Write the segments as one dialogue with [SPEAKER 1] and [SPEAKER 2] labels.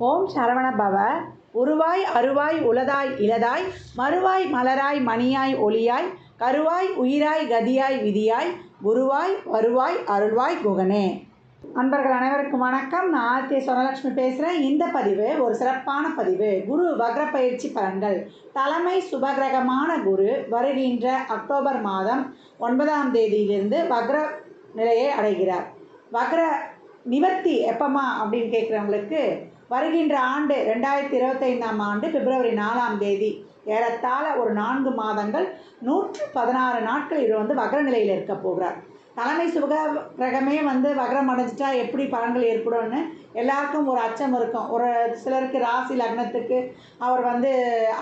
[SPEAKER 1] ஓம் சரவண பவ. உருவாய் அருவாய் உளதாய் இளதாய் மறுவாய் மலராய் மணியாய் ஒளியாய் கருவாய் உயிராய் கதியாய் விதியாய் குருவாய் வருவாய் அருள்வாய் குகனே. அன்பர்கள் அனைவருக்கும் வணக்கம். நான் ஆர்த்தி சொனலட்சுமி பேசுகிறேன் இந்த பதிவு ஒரு சிறப்பான பதிவு. குரு வக்ர பயிற்சி பலன்கள். தலைமை சுபகிரகமான குரு வருகின்ற அக்டோபர் மாதம் ஒன்பதாம் தேதியிலிருந்து வக்ர நிலையை அடைகிறார். வக்ர நிவர்த்தி எப்பமா அப்படின்னு கேட்குறவங்களுக்கு வருகின்ற ஆண்டு ரெண்டாயிரத்தி இருபத்தைந்தாம் ஆண்டு பிப்ரவரி நாலாம் தேதி ஏறத்தாழ ஒரு நான்கு மாதங்கள் நூற்று பதினாறு நாட்கள் இவர் வந்து வக்ர நிலையில் இருக்க போகிறார். தலைமை சுக கிரகமே வந்து வக்ரம் அடைஞ்சிட்டா எப்படி பலன்கள் ஏற்படும்னு எல்லாருக்கும் ஒரு அச்சம் இருக்கும். ஒரு சிலருக்கு ராசி லக்னத்துக்கு அவர் வந்து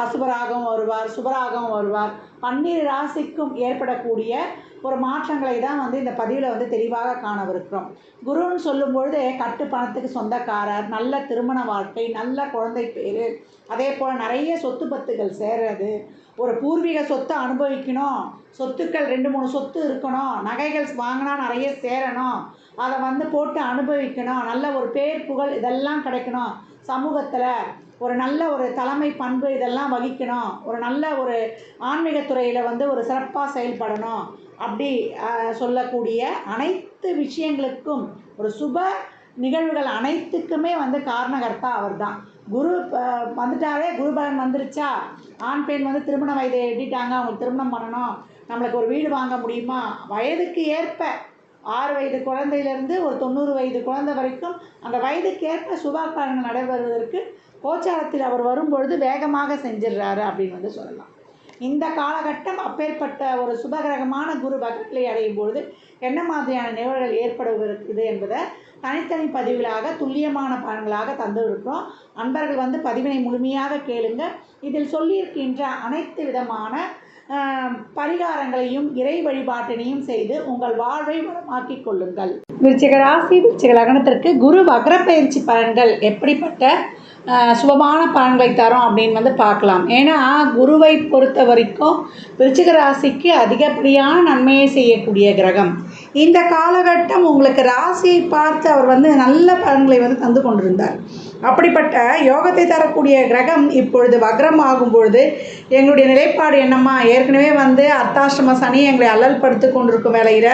[SPEAKER 1] அசுபராகவும் வருவார் சுபராகவும் வருவார். பன்னிரு ராசிக்கும் ஏற்படக்கூடிய ஒரு மாற்றங்களை தான் வந்து இந்த பதிவில் வந்து தெளிவாக காணவிருக்கிறோம். குருன்னு சொல்லும்பொழுது கட்டு பணத்துக்கு சொந்தக்காரர் நல்ல திருமண வாழ்க்கை நல்ல குழந்தை பேர் அதே போல் நிறைய சொத்து பத்துகள் சேர்றது ஒரு பூர்வீக சொத்தை அனுபவிக்கணும் சொத்துக்கள் ரெண்டு மூணு சொத்து இருக்கணும் நகைகள் வாங்கினா நிறைய சேரணும் அதை வந்து போட்டு அனுபவிக்கணும். நல்ல ஒரு பேர் புகழ் இதெல்லாம் கிடைக்கணும். சமூகத்தில் ஒரு நல்ல ஒரு தலைமை பண்பு இதெல்லாம் வகிக்கணும். ஒரு நல்ல ஒரு ஆன்மீகத்துறையில் வந்து ஒரு சிறப்பாக செயல்படணும். அப்படி சொல்லக்கூடிய அனைத்து விஷயங்களுக்கும் ஒரு சுப நிகழ்வுகள் அனைத்துக்குமே வந்து காரணகர்த்தா அவர் தான் குரு ப- வந்துட்டாலே குருபலன் வந்துருச்சா? ஆண் பெண் வந்து திருமண வயதை எட்டிட்டாங்க. அவங்களுக்கு திருமணம் பண்ணணும். நம்மளுக்கு ஒரு வீடு வாங்க முடியுமா? வயதுக்கு ஏற்ப ஆறு வயது குழந்தையிலேருந்து ஒரு தொண்ணூறு வயது குழந்தை வரைக்கும் அந்த வயதுக்கேற்ப சுபாக்காரங்கள் நடைபெறுவதற்கு கோச்சாரத்தில் அவர் வரும்பொழுது வேகமாக செஞ்சிடுறாரு அப்படின்னு வந்து சொல்லலாம். இந்த காலகட்டம் அப்பேற்பட்ட ஒரு சுபகிரகமான குரு பகத்திலே அடையும் பொழுது என்ன மாதிரியான நிகழ்வுகள் ஏற்படுவது என்பதை தனித்தனி பதிவுகளாக துல்லியமான பலன்களாக தந்துருக்கிறோம் அன்பர்கள் வந்து பதிவினை முழுமையாக கேளுங்க. இதில் சொல்லியிருக்கின்ற அனைத்து விதமான பரிகாரங்களையும் இறை வழிபாட்டினையும் செய்து உங்கள் வாழ்வை வளமாக்கிக் கொள்ளுங்கள். விருச்சிக ராசி விருச்சிக லக்னத்திற்கு குரு வக்ரப்பயிற்சி பலன்கள் எப்படிப்பட்ட சுபமான பலன்களை தரும் அப்படின்னு வந்து பார்க்கலாம். ஏன்னா குருவை பொறுத்த வரைக்கும் விருச்சிக ராசிக்கு அதிகப்படியான நன்மையை செய்யக்கூடிய கிரகம். இந்த காலகட்டம் உங்களுக்கு ராசியை பார்த்து அவர் வந்து நல்ல பலன்களை வந்து தந்து கொண்டிருந்தார். அப்படிப்பட்ட யோகத்தை தரக்கூடிய கிரகம் இப்பொழுது வக்ரம் ஆகும் பொழுது எங்களுடைய நிலைப்பாடு என்னம்மா? ஏற்கனவே வந்து அர்த்தாஷ்டம சனி எங்களை அல்லல் படுத்து கொண்டிருக்கும் வேலையில்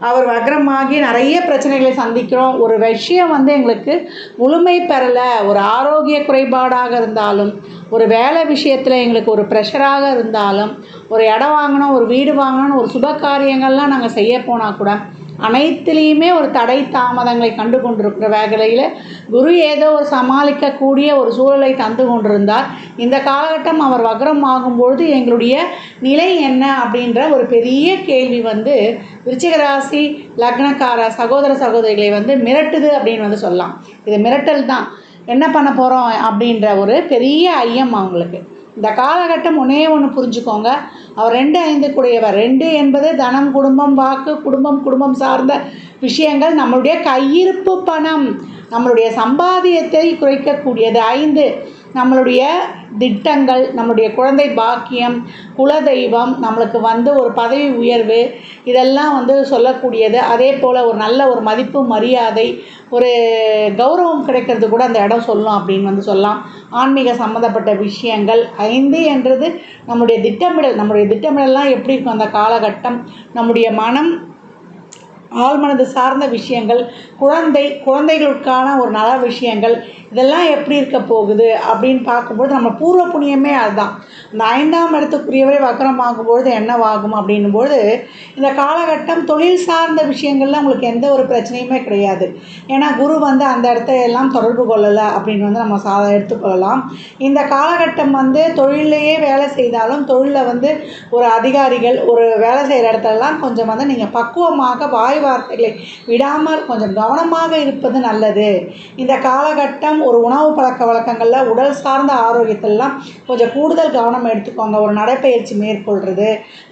[SPEAKER 1] அவர் வக்ரமாகி நிறைய பிரச்சனைகளை சந்திக்கிறோம். ஒரு விஷயம் வந்து எங்களுக்கு முழுமை பெறலை. ஒரு ஆரோக்கிய குறைபாடாக இருந்தாலும் ஒரு வேலை விஷயத்தில் எங்களுக்கு ஒரு ப்ரெஷராக இருந்தாலும் ஒரு இடம் வாங்கணும் ஒரு வீடு வாங்கணும் ஒரு சுப காரியங்கள்லாம் நாங்கள் செய்ய போனால் கூட அனைத்துலேயுமே ஒரு தடை தாமதங்களை கண்டு கொண்டிருக்கிற வேகலையில் குரு ஏதோ ஒரு சமாளிக்கக்கூடிய ஒரு சூழலை தந்து கொண்டிருந்தார். இந்த காலகட்டம் அவர் வக்ரம் ஆகும்பொழுது எங்களுடைய நிலை என்ன அப்படின்ற ஒரு பெரிய கேள்வி வந்து விருச்சிகராசி லக்னக்கார சகோதர சகோதரிகளை வந்து மிரட்டுது அப்படின்னு வந்து சொல்லலாம். இது மிரட்டல் தான். என்ன பண்ண போகிறோம் அப்படின்ற ஒரு பெரிய ஐயம் அவங்களுக்கு. இந்த காலகட்டம் ஒன்றே ஒன்று புரிஞ்சுக்கோங்க. அவர் ரெண்டு ஐந்து கூடியவர் ரெண்டு என்பது தனம் குடும்பம் வாக்கு குடும்பம் குடும்பம் சார்ந்த விஷயங்கள். நம்மளுடைய கையிருப்பு பணம் நம்மளுடைய சம்பாதியத்தை குறைக்கக்கூடியது. ஐந்து நம்மளுடைய திட்டங்கள் நம்மளுடைய குழந்தை பாக்கியம் குலதெய்வம் நம்மளுக்கு வந்து ஒரு பதவி உயர்வு இதெல்லாம் வந்து சொல்லக்கூடியது. அதே போல் ஒரு நல்ல ஒரு மதிப்பு மரியாதை ஒரு கௌரவம் கிடைக்கிறது கூட அந்த இடம் சொல்லும் அப்படின்னு வந்து சொல்லலாம். ஆன்மீக சம்மந்தப்பட்ட விஷயங்கள் ஐந்து என்றது நம்முடைய திட்டமிடல். நம்முடைய திட்டமிடல்லாம் எப்படி இருக்கும் அந்த காலகட்டம்? நம்முடைய மனம் ஆழ்மனது சார்ந்த விஷயங்கள் குழந்தை குழந்தைகளுக்கான ஒரு நல விஷயங்கள் இதெல்லாம் எப்படி இருக்க போகுது அப்படின்னு பார்க்கும்போது நம்ம பூர்வ புண்ணியமே அதுதான். இந்த ஐந்தாம் இடத்துக்குரியவரை வக்கரம் ஆகும்பொழுது என்னவாகும் அப்படின்னும்போது இந்த காலகட்டம் தொழில் சார்ந்த விஷயங்கள்ல உங்களுக்கு எந்த ஒரு பிரச்சனையுமே கிடையாது. ஏன்னா குரு வந்து அந்த இடத்த எல்லாம் தொடர்பு கொள்ளலை அப்படின்னு வந்து நம்ம சா எடுத்துக்கொள்ளலாம். இந்த காலகட்டம் வந்து தொழிலையே வேலை செய்தாலும் தொழிலில் வந்து ஒரு அதிகாரிகள் ஒரு வேலை செய்கிற இடத்துலலாம் கொஞ்சம் வந்து நீங்கள் பக்குவமாக வாய் வார்த்தைகளை விடாமல் கொஞ்சம் கவனமாக இருப்பது நல்லது. இந்த காலகட்டம் ஒரு உணவு பழக்க வழக்கங்களில் உடல் சார்ந்த ஆரோக்கியத்திலலாம் கொஞ்சம் கூடுதல் கவனம் எடுத்துக்கோங்க. ஒரு நடைப்பயிற்சி மேற்கொள்கிறது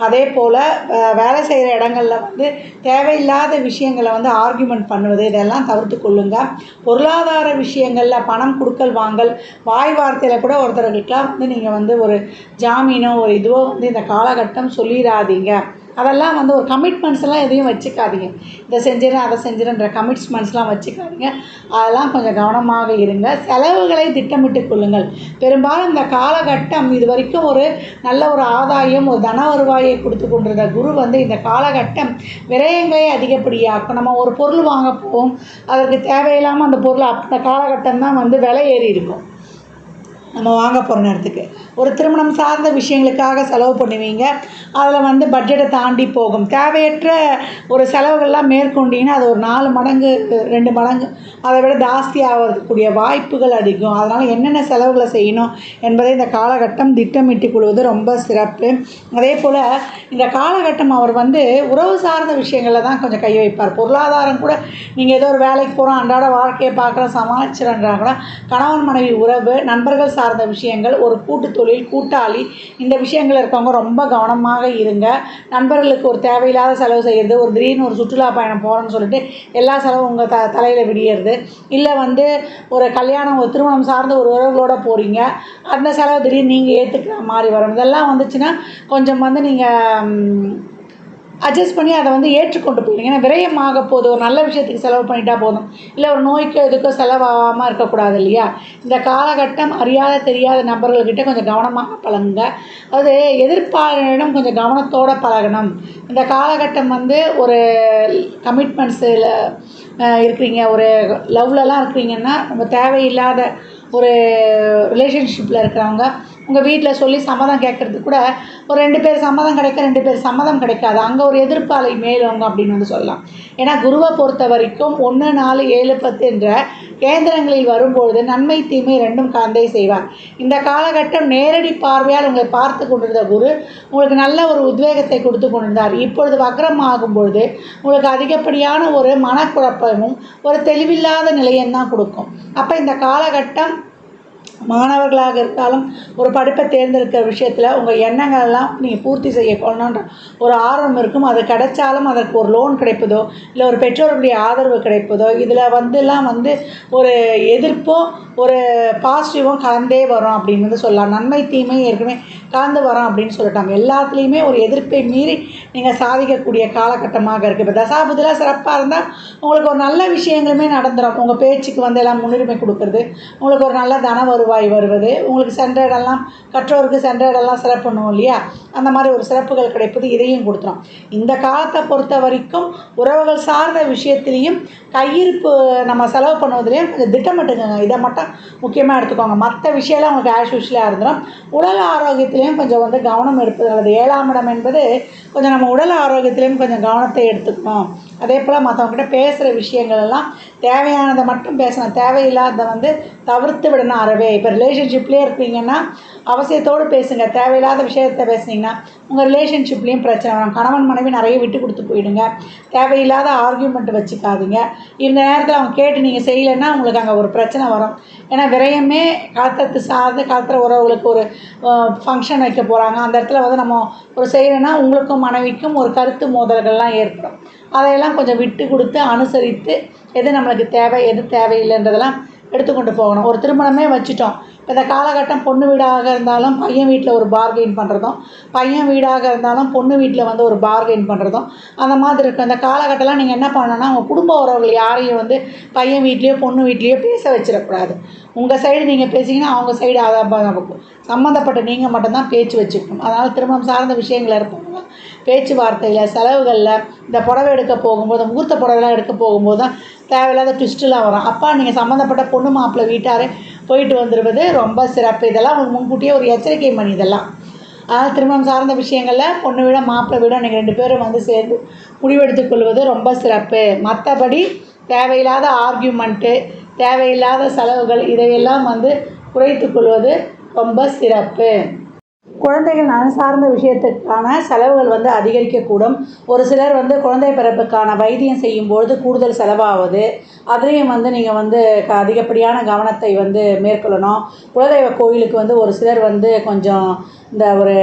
[SPEAKER 1] அதே போல் வேலை செய்கிற இடங்களில் வந்து தேவையில்லாத விஷயங்களை வந்து ஆர்கியூமெண்ட் பண்ணுவது இதெல்லாம் தவிர்த்து கொள்ளுங்க. பொருளாதார விஷயங்களில் பணம் கொடுக்கல் வாங்கல் வாய் வார்த்தையில் கூட ஒருத்தர்களுக்கெல்லாம் வந்து நீங்கள் வந்து ஒரு ஜாமீனோ ஒரு இதுவோ வந்து இந்த காலகட்டம் சொல்லிடாதீங்க அதெல்லாம் வந்து ஒரு கமிட்மெண்ட்ஸ் எல்லாம் எதையும் வச்சுக்காதீங்க. இதை செஞ்சிடறேன் அதை செஞ்சிடன்ற கமிட்மெண்ட்ஸ்லாம் வச்சுக்காதீங்க. அதெல்லாம் கொஞ்சம் கவனமாக இருங்க. செலவுகளை திட்டமிட்டு கொள்ளுங்கள். பெரும்பாலும் இந்த காலகட்டம் இது வரைக்கும் ஒரு நல்ல ஒரு ஆதாயம் ஒரு தன வருவாயை கொடுத்து கொண்டிருந்த குரு வந்து இந்த காலகட்டம் விரயங்களை அதிகப்படியாக்கும். நம்ம ஒரு பொருள் வாங்க போவோம். அதற்கு தேவையில்லாமல் அந்த பொருள் அந்த காலகட்டம் தான் வந்து விலை ஏறி இருக்கும். நம்ம வாங்க போகிற நேரத்துக்கு. ஒரு திருமணம் சார்ந்த விஷயங்களுக்காக செலவு பண்ணுவீங்க. அதில் வந்து பட்ஜெட்டை தாண்டி போகும். தேவையற்ற ஒரு செலவுகள்லாம் மேற்கொண்டீங்கன்னா அது ஒரு நாலு மடங்கு ரெண்டு மடங்கு அதை விட ஜாஸ்தி ஆகிறதுக்கூடிய வாய்ப்புகள் அதிகம். அதனால் என்னென்ன செலவுகளை செய்யணும் என்பதை இந்த காலகட்டம் திட்டமிட்டுக் கொள்வது ரொம்ப சிறப்பு. அதே போல் இந்த காலகட்டம் அவர் வந்து உறவு சார்ந்த விஷயங்களில் தான் கொஞ்சம் கை வைப்பார். பொருளாதாரம் கூட நீங்கள் ஏதோ ஒரு வேலைக்கு போகிறோம் அன்றாட வாழ்க்கையை பார்க்குறோம் சமாளிச்சிடன்றாங்கன்னா கூட கணவன் மனைவி உறவு நண்பர்கள் சார்ந்த விஷயங்கள் ஒரு கூட்டு தொழில் கூட்டாளி இந்த விஷயங்கள் இருக்கவங்க ரொம்ப கவனமாக இருங்க. நண்பர்களுக்கு ஒரு தேவையில்லாத செலவு செய்கிறது ஒரு திடீர்னு ஒரு சுற்றுலா பயணம் போகிறோன்னு சொல்லிட்டு எல்லா செலவும் உங்கள் த தலையில் விடியறது. இல்லை வந்து ஒரு கல்யாணம் ஒரு திருமணம் சார்ந்த ஒரு உறவுகளோட போகிறீங்க அந்த செலவு திடீர்னு நீங்கள் ஏற்றுக்கிற மாதிரி வரும். இதெல்லாம் வந்துச்சுன்னா கொஞ்சம் வந்து நீங்கள் அட்ஜஸ்ட் பண்ணி அதை வந்து ஏற்றுக்கொண்டு போயிடுங்க. ஏன்னா விரயமாக போதும் ஒரு நல்ல விஷயத்துக்கு செலவு பண்ணிட்டா போதும். இல்லை ஒரு நோய்க்கோ எதுக்கோ செலவாகாமல் இருக்கக்கூடாது இல்லையா? இந்த காலகட்டம் அறியாத தெரியாத நபர்கள்கிட்ட கொஞ்சம் கவனமாக பழகுங்க. அது எதிர்ப்பாளரிடம் கொஞ்சம் கவனத்தோடு பழகணும். இந்த காலகட்டம் வந்து ஒரு கமிட்மெண்ட்ஸில் இருக்கிறீங்க. ஒரு லவ்லலாம் இருக்கிறீங்கன்னா நம்ம தேவையில்லாத ஒரு ரிலேஷன்ஷிப்பில் இருக்கிறவங்க உங்கள் வீட்டில் சொல்லி சம்மதம் கேட்குறதுக்கு கூட ஒரு ரெண்டு பேர் சம்மதம் கிடைக்க ரெண்டு பேர் சம்மதம் கிடைக்காது. அங்கே ஒரு எதிர்ப்பாலை மேலவங்க அப்படின்னு வந்து சொல்லலாம். ஏன்னா குருவை பொறுத்த வரைக்கும் ஒன்று நாலு ஏழு பத்து என்ற கேந்திரங்களில் வரும்பொழுது நன்மை தீமை ரெண்டும் கலந்தே செய்வார். இந்த காலகட்டம் நேரடி பார்வையால் உங்களை பார்த்து கொண்டிருந்த குரு உங்களுக்கு நல்ல ஒரு உத்வேகத்தை கொடுத்து கொண்டிருந்தார். இப்பொழுது வக்ரம் ஆகும் பொழுது உங்களுக்கு அதிகப்படியான ஒரு மனக்குழப்பமும் ஒரு தெளிவில்லாத நிலையம் தான் கொடுக்கும். அப்போ இந்த காலகட்டம் மாணவர்களாக இருந்தாலும் ஒரு படிப்பை தேர்ந்தெடுக்கிற விஷயத்தில் உங்கள் எண்ணங்கள் எல்லாம் நீங்கள் பூர்த்தி செய்யணுன்ற ஒரு ஆர்வம் இருக்கும். அது கிடைச்சாலும் அதற்கு ஒரு லோன் கிடைப்பதோ இல்லை ஒரு பெற்றோர்களுடைய ஆதரவு கிடைப்பதோ இதில் வந்துலாம் வந்து ஒரு எதிர்ப்போ ஒரு பாசிட்டிவும் கலந்தே வரும் அப்படின்னு வந்து சொல்லலாம். நன்மை தீமை ஏற்கனவே கலந்து வரோம் அப்படின்னு சொல்லிட்டாங்க. எல்லாத்துலேயுமே ஒரு எதிர்ப்பை மீறி நீங்கள் சாதிக்கக்கூடிய காலகட்டமாக இருக்குது இப்போ தசாபதிலாம் சிறப்பாக இருந்தால் உங்களுக்கு ஒரு நல்ல விஷயங்களுமே நடந்துடும் உங்கள் பேச்சுக்கு வந்து எல்லாம் முன்னுரிமை கொடுக்குறது உங்களுக்கு ஒரு நல்ல தன வருவாய் வருவது. உங்களுக்கு சென்ற இடம்லாம் கற்றோருக்கு சென்ற இடம்லாம் சிறப்பு பண்ணுவோம் இல்லையா? அந்த மாதிரி ஒரு சிறப்புகள் கிடைப்பது இதையும் கொடுத்துரும். இந்த காலத்தை பொறுத்த வரைக்கும் உறவுகள் சார்ந்த விஷயத்துலேயும் கையிருப்பு நம்ம செலவு பண்ணுவதுலேயும் கொஞ்சம் திட்டமிட்டுக்கோங்க. இதை மட்டும் முக்கியமாக எடுத்துக்கோங்க. மற்ற விஷயம்லாம் உங்களுக்கு ஆஷ் யூஷுவலாக இருந்துடும் உடல் ஆரோக்கியத்திலையும் கொஞ்சம் வந்து கவனம் எடுப்பது நல்லது. ஏழாம் இடம் என்பது கொஞ்சம் நம்ம உடல் ஆரோக்கியத்திலையும் கொஞ்சம் கவனத்தை எடுத்துக்கணும். அதே போல் மற்றவங்ககிட்ட பேசுகிற விஷயங்கள் எல்லாம் தேவையானதை மட்டும் பேசணும் தேவையில்லாததை வந்து தவிர்த்து விடணும் அறவே. இப்போ ரிலேஷன்ஷிப்லேயே இருக்கீங்கன்னா அவசியத்தோடு பேசுங்க. தேவையில்லாத விஷயத்த பேசுனீங்கன்னா உங்கள் ரிலேஷன்ஷிப்லேயும் பிரச்சனை வரும். கணவன் மனைவி நிறைய விட்டு கொடுத்து போயிடுங்க. தேவையில்லாத ஆர்கியூமெண்ட் வச்சுக்காதீங்க. இந்த நேரத்தில் அவங்க கேட்டு நீங்கள் செய்யலைன்னா உங்களுக்கு அங்கே ஒரு பிரச்சனை வரும். ஏன்னா விரயமே காலத்தத்து சார்ந்து காலத்தில் உறவுகளுக்கு ஒரு ஃபங்க்ஷன் வைக்க போகிறாங்க அந்த இடத்துல வந்து நம்ம ஒரு செய்யலைன்னா உங்களுக்கும் மனைவிக்கும் ஒரு கருத்து மோதல்கள்லாம் ஏற்படும். அதையெல்லாம் கொஞ்சம் விட்டு கொடுத்து அனுசரித்து எது நம்மளுக்கு தேவை எது தேவையில்லைன்றதெல்லாம் எடுத்துக்கொண்டு போகணும். ஒரு திருமணமே வச்சுட்டோம். இப்போ இந்த காலகட்டம் பொண்ணு வீடாக இருந்தாலும் பையன் வீட்டில் ஒரு பார்கெயின் பண்ணுறதும் பையன் வீடாக இருந்தாலும் பொண்ணு வீட்டில் வந்து ஒரு பார்கெயின் பண்ணுறதும் அந்த மாதிரி இருக்கும். இந்த காலகட்டம்லாம் நீங்கள் என்ன பண்ணணும்னா உங்கள் குடும்ப உறவுகள் யாரையும் வந்து பையன் வீட்லேயோ பொண்ணு வீட்லேயோ பேச வச்சிடக்கூடாது. உங்கள் சைடு நீங்கள் பேசிங்கன்னா அவங்க சைடு அதை சம்மந்தப்பட்ட நீங்கள் மட்டும்தான் பேச்சு வச்சுக்கணும். அதனால் திருமணம் சார்ந்த விஷயங்கள் இருக்கும் பேச்சுவார்த்தையில் செலவுகளில் இந்த புடவை எடுக்க போகும்போது முகூர்த்த புடவைலாம் எடுக்க போகும்போது தான் தேவையில்லாத ட்விஸ்ட்டுலாம் வரும். அப்பா நீங்கள் சம்மந்தப்பட்ட பொண்ணு மாப்பிள்ளை வீட்டாரே போயிட்டு வந்துடுவது ரொம்ப சிறப்பு. இதெல்லாம் உங்களுக்கு முன்கூட்டியே ஒரு எச்சரிக்கை மணி இதெல்லாம். அதனால் திருமணம் சார்ந்த விஷயங்களில் பொண்ணு விட மாப்பிள்ளை விட நீங்கள் ரெண்டு பேரும் வந்து சேர்ந்து முடிவெடுத்துக் கொள்வது ரொம்ப சிறப்பு. மற்றபடி தேவையில்லாத ஆர்கியூமெண்ட்டு தேவையில்லாத செலவுகள் இதையெல்லாம் வந்து குறைத்து கொள்வது ரொம்ப சிறப்பு. குழந்தைகள் நலன் சார்ந்த விஷயத்துக்கான செலவுகள் வந்து அதிகரிக்கக்கூடும். ஒரு சிலர் வந்து குழந்தை பிறப்புக்கான வைத்தியம் செய்யும்பொழுது கூடுதல் செலவாகுது அதுலேயும் வந்து நீங்கள் வந்து க அதிகப்படியான கவனத்தை வந்து மேற்கொள்ளணும். குலதெய்வ கோயிலுக்கு வந்து ஒரு சிலர் வந்து கொஞ்சம் இந்த ஒரு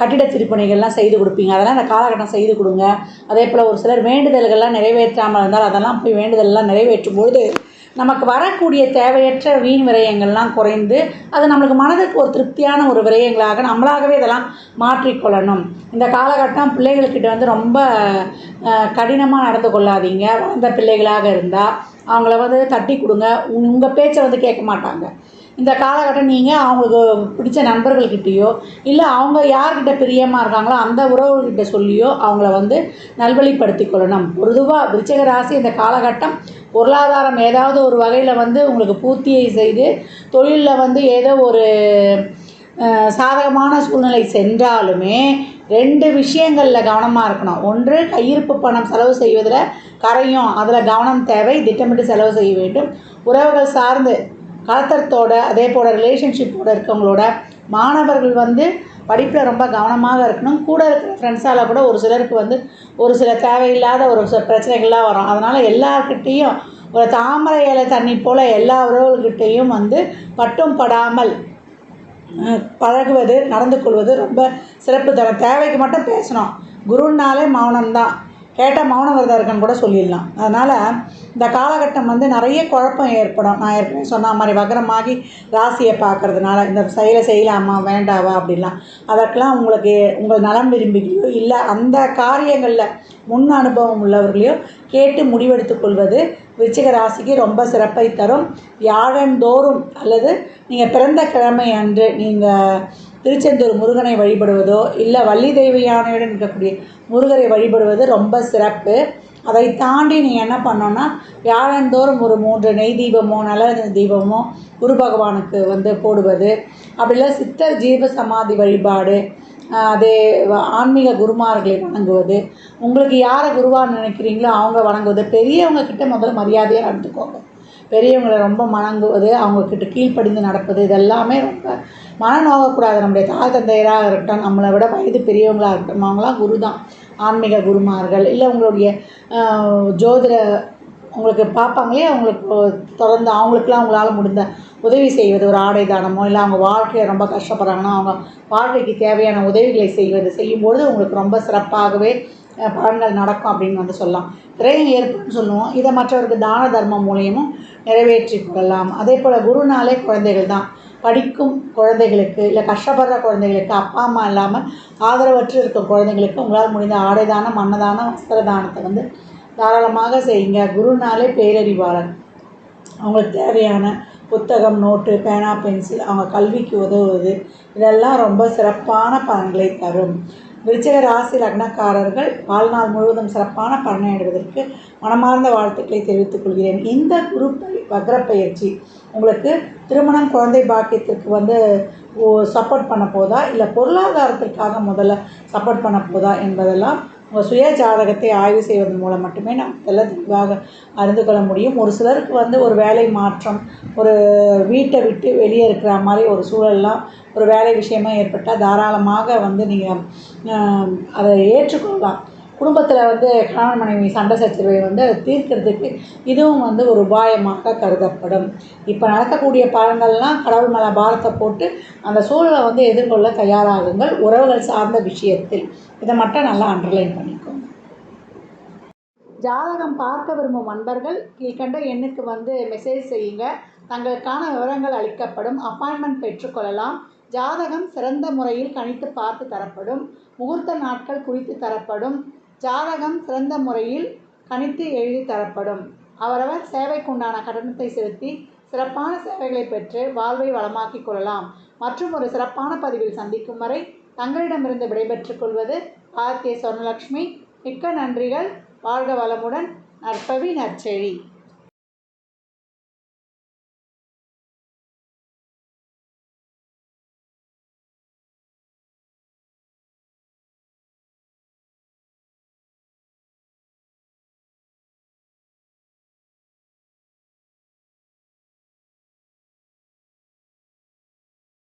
[SPEAKER 1] கட்டிட திருப்பணிகள்லாம் செய்து கொடுப்பீங்க. அதெல்லாம் இந்த காலகட்டம் செய்து கொடுங்க. அதே போல் ஒரு சிலர் வேண்டுதல்கள்லாம் நிறைவேற்றாமல் இருந்தால் அதெல்லாம் போய் வேண்டுதல்லாம் நிறைவேற்றும் பொழுது நமக்கு வரக்கூடிய தேவையற்ற வீண் விரயங்கள்லாம் குறைந்து அது நம்மளுக்கு மனதுக்கு ஒரு திருப்தியான ஒரு விரயங்களாக நம்மளாகவே இதெல்லாம் மாற்றிக்கொள்ளணும். இந்த காலகட்டம் பிள்ளைகள்கிட்ட வந்து ரொம்ப கடினமாக நடந்து கொள்ளாதீங்க. வளர்ந்த பிள்ளைகளாக இருந்தால் அவங்கள வந்து தட்டி கொடுங்க. உங்கள் பேச்சை வந்து கேட்க மாட்டாங்க. இந்த காலகட்டம் நீங்கள் அவங்களுக்கு பிடிச்ச நண்பர்கள்கிட்டேயோ இல்லை அவங்க யார்கிட்ட பிரியமாக இருக்காங்களோ அந்த உறவுகிட்ட சொல்லியோ அவங்கள வந்து நல்வழிப்படுத்தி கொள்ளணும். பொதுவாக விருச்சக ராசி இந்த காலகட்டம் பொருளாதாரம் ஏதாவது ஒரு வகையில் வந்து உங்களுக்கு பூர்த்தியை செய்து தொழிலில் வந்து ஏதோ ஒரு சாதகமான சூழ்நிலை சென்றாலுமே ரெண்டு விஷயங்களில் கவனமாக இருக்கணும். ஒன்று கையிருப்பு பணம் செலவு செய்வதில் கரையும் அதில் கவனம் தேவை திட்டமிட்டு செலவு செய்ய வேண்டும். உறவுகள் சார்ந்து கலத்தரத்தோட அதே போல் ரிலேஷன்ஷிப்போடு இருக்கவங்களோட மாணவர்கள் வந்து படிப்பில் ரொம்ப கவனமாக இருக்கணும். கூட இருக்கிற ஃப்ரெண்ட்ஸால் கூட ஒரு சிலருக்கு வந்து ஒரு சில தேவையில்லாத ஒரு சில பிரச்சனைகள்லாம் வரும். அதனால் எல்லாருக்கிட்டேயும் ஒரு தாமரை இலை தண்ணி போல் எல்லா உறவுகள்கிட்டேயும் வந்து பட்டும் படாமல் பழகுவது நடந்து கொள்வது ரொம்ப சிறப்பு தரும். தேவைக்கு மட்டும் பேசணும். குருன்னாலே மௌனம்தான். கேட்டால் மௌன விரதம் இருக்குன்னு கூட சொல்லிடலாம். அதனால் இந்த காலகட்டம் வந்து நிறைய குழப்பம் ஏற்படும். நான் ஏற்கனவே சொன்ன மாதிரி வகரமாகி ராசியை பார்க்கறதுனால இந்த செயலை செய்யலாமா வேண்டாவா அப்படிலாம் அதற்கெல்லாம் உங்களுக்கு உங்கள் நலம் விரும்பிகளையோ இல்லை அந்த காரியங்களில் முன் அனுபவம் உள்ளவர்களையோ கேட்டு முடிவெடுத்துக் கொள்வது விருச்சிக ராசிக்கு ரொம்ப சிறப்பை தரும். வியாழந்தோறும் அல்லது நீங்கள் பிறந்த கிழமை அன்று நீங்கள் திருச்செந்தூர் முருகனை வழிபடுவதோ இல்லை வள்ளி தெய்வ யானையுடன் இருக்கக்கூடிய முருகரை வழிபடுவது ரொம்ப சிறப்பு. அதை தாண்டி நீங்கள் என்ன பண்ணோன்னா வியாழந்தோறும் ஒரு மூன்று நெய் தீபமோ நல்ல தீபமோ குரு பகவானுக்கு வந்து போடுவது. அப்படில சித்தர் ஜீவ சமாதி வழிபாடு அதே ஆன்மீக குருமார்களை வணங்குவது. உங்களுக்கு யாரை குருவாக நினைக்கிறீங்களோ அவங்க வணங்குவது. பெரியவங்க கிட்ட முதல்ல மரியாதையாக நடந்துக்கோங்க. பெரியவங்களை ரொம்ப வணங்குவது அவங்கக்கிட்ட கீழ்ப்படிந்து நடப்பது இதெல்லாமே ரொம்ப மன நோகக்கூடாது நம்முடைய தாய் தந்தையராக இருக்கட்டும் நம்மளை விட வயது பெரியவங்களாக இருக்கட்டும் அவங்களாம் குரு தான் ஆன்மீக குருமார்கள் இல்லை உங்களுடைய ஜோதிட உங்களுக்கு பார்ப்பாங்களே அவங்களுக்கு தொடர்ந்து அவங்களுக்குலாம் அவங்களால முடிந்த உதவி செய்வது ஒரு ஆடை தானமோ இல்லை அவங்க வாழ்க்கையை ரொம்ப கஷ்டப்படுறாங்கன்னா அவங்க வாழ்க்கைக்கு தேவையான உதவிகளை செய்வது செய்யும்பொழுது உங்களுக்கு ரொம்ப சிறப்பாகவே பலன்கள் நடக்கும் அப்படின்னு வந்து சொல்லலாம். திரையம் ஏற்படும் சொல்லுவோம். இதை மற்றவருக்கு தான தர்மம் மூலியமும் நிறைவேற்றி கொள்ளலாம். அதே போல் குருனாலே குழந்தைகள் தான். படிக்கும் குழந்தைகளுக்கு இல்லை கஷ்டப்படுற குழந்தைகளுக்கு அப்பா அம்மா இல்லாமல் ஆதரவற்று இருக்க குழந்தைங்களுக்கு உங்களால் முடிந்த ஆடை தானம் மன்னதானம் வஸ்திர தானத்தை வந்து தாராளமாக செய்யுங்க. குருனாலே பேரறிவாளர். அவங்களுக்கு தேவையான புத்தகம் நோட்டு பேனா பென்சில் அவங்க கல்விக்கு உதவுவது இதெல்லாம் ரொம்ப சிறப்பான பலன்களை தரும். விருச்சிக ராசி லக்னக்காரர்கள் வாழ்நாள் முழுவதும் சிறப்பான பலனை அடைவதற்கு மனமார்ந்த வாழ்த்துக்களை தெரிவித்துக் கொள்கிறேன். இந்த குரு வக்ர பயிற்சி உங்களுக்கு திருமணம் குழந்தை பாக்கியத்திற்கு வந்து சப்போர்ட் பண்ண போதா? இல்லை பொருளாதாரத்திற்காக முதல்ல சப்போர்ட் பண்ண போதா என்பதெல்லாம் உங்கள் சுய ஜாதகத்தை ஆய்வு செய்வதன் மூலம் மட்டுமே நாம் தெல்ல தெளிவாக அறிந்து கொள்ள முடியும். ஒரு சிலருக்கு வந்து ஒரு வேலை மாற்றம் ஒரு வீட்டை விட்டு வெளியே இருக்கிற மாதிரி ஒரு சூழல்லாம் ஒரு வேலை விஷயமா ஏற்பட்டால் தாராளமாக வந்து நீங்கள் அதை ஏற்றுக்கொள்ளலாம். குடும்பத்தில் வந்து கணவன் மனைவி சண்டை சச்சரவை வந்து அதை தீர்க்கிறதுக்கு இதுவும் வந்து ஒரு உபாயமாக கருதப்படும். இப்போ நடக்கக்கூடிய பலன்கள்லாம் கடவுள் மேலே பாரத்தை போட்டு அந்த சூழலை வந்து எதிர்கொள்ள தயாராகுங்கள் உறவுகள் சார்ந்த விஷயத்தில். இதை மட்டும் நல்லா அண்டர்லைன் பண்ணிக்கோங்க. ஜாதகம் பார்க்க விரும்பும் அன்பர்கள் கீழ்கண்ட எண்ணுக்கு வந்து மெசேஜ் செய்யுங்க. தங்களுக்கான விவரங்கள் அளிக்கப்படும். அப்பாயின்மெண்ட் பெற்றுக்கொள்ளலாம் ஜாதகம் சிறந்த முறையில் கணித்து பார்த்து தரப்படும். முகூர்த்த நாட்கள் குறித்து தரப்படும். ஜாதகம் சிறந்த முறையில் கணித்து எழுதி தரப்படும். அவரவர் சேவைக்குண்டான கட்டணத்தை செலுத்தி சிறப்பான சேவைகளை பெற்று வாழ்வை வளமாக்கிக் கொள்ளலாம். மற்றும் ஒரு சிறப்பான பதிவில் சந்திக்கும் வரை தங்களிடமிருந்து விடைபெற்றுக் கொள்வது ஆர்கே சொர்ணலக்ஷ்மி. மிக்க நன்றிகள். வாழ்க வளமுடன். நற்பவி நற்செழி.